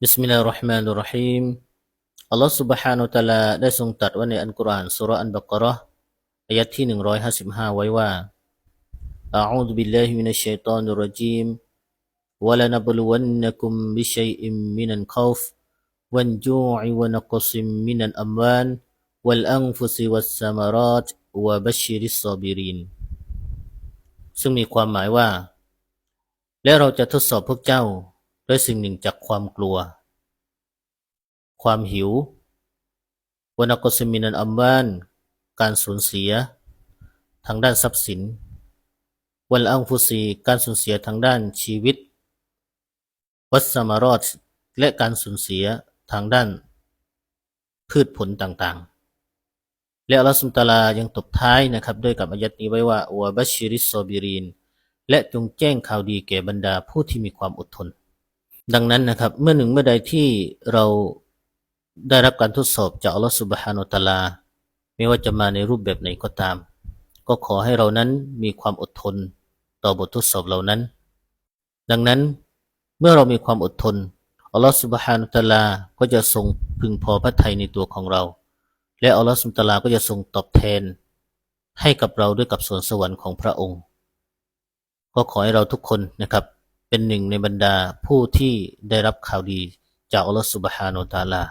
บิสมิลลาฮิรเราะห์มานิรเราะฮีมอัลลอฮฺ سبحانه และ تعالى ได้ทรงตรัสไว้ในอัลกุรอานสุเราะห์อันบักเราะห์อายะห์ที่ 155 ไว้ว่าอะอูซุบิลลาฮิมินัชชัยฏอนิรเราะญีม وَلَنَبْلُوَنَّكُمْ بِشَيْءٍ مِّنَ الْخَوْفِ وَالْجُوعِ وَنَقْصٍ مِّنَ الْأَمْوَالِ وَالْأَنفُسِ وَالثَّمَرَاتِ وَبَشِّرِ الصَّابِرِينَ ซึ่งมีความหมายว่า และเราจะทดสอบพวกเจ้า ด้วยสิ่งหนึ่งจากความกลัว ความหิววนักสมินันอัมวานการสูญเสีย ทางด้านทรัพย์สิน วัลอังฟุซีการสูญเสียทางด้านชีวิต วัสมารอดและการสูญเสียทางด้าน พืชผลต่างๆ และอัลลอฮฺสุลตาลายังตบท้ายนะครับ ด้วยกับอายัดนี้ไว้ว่าวะบัชชิริสโซบิรีนและจงแจ้งข่าวดีแก่บรรดาผู้ที่มีความอดทน ดังนั้นนะครับ เมื่อหนึ่งเมื่อใดที่เราได้รับการทดสอบจากอัลลอฮฺสุบฮานุตะลา ไม่ว่าจะมาในรูปแบบไหนก็ตาม ก็ขอให้เรานั้นมีความอดทนต่อบททดสอบเหล่านั้น ดังนั้นเมื่อเรามีความอดทนอัลลอฮฺสุบฮานุตะลาก็จะทรงพึงพอพระทัยในตัวของเรา และอัลลอฮฺสุบฮานุตลาก็จะทรงตอบแทน ให้กับเราด้วยกับสวนสวรรค์ของพระองค์ ก็ขอให้เราทุกคนนะครับ เป็นหนึ่งในบรรดาผู้ที่ได้รับข่าวดีจากอัลลอฮฺสุบฮานุตาลา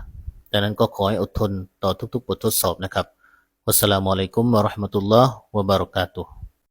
ดังนั้นก็ขอให้อดทนต่อทุกๆบททดสอบนะครับวัสสลามุอะลัยกุมวะราะห์มะตุลลอฮ์วะบะเราะกาตุฮ์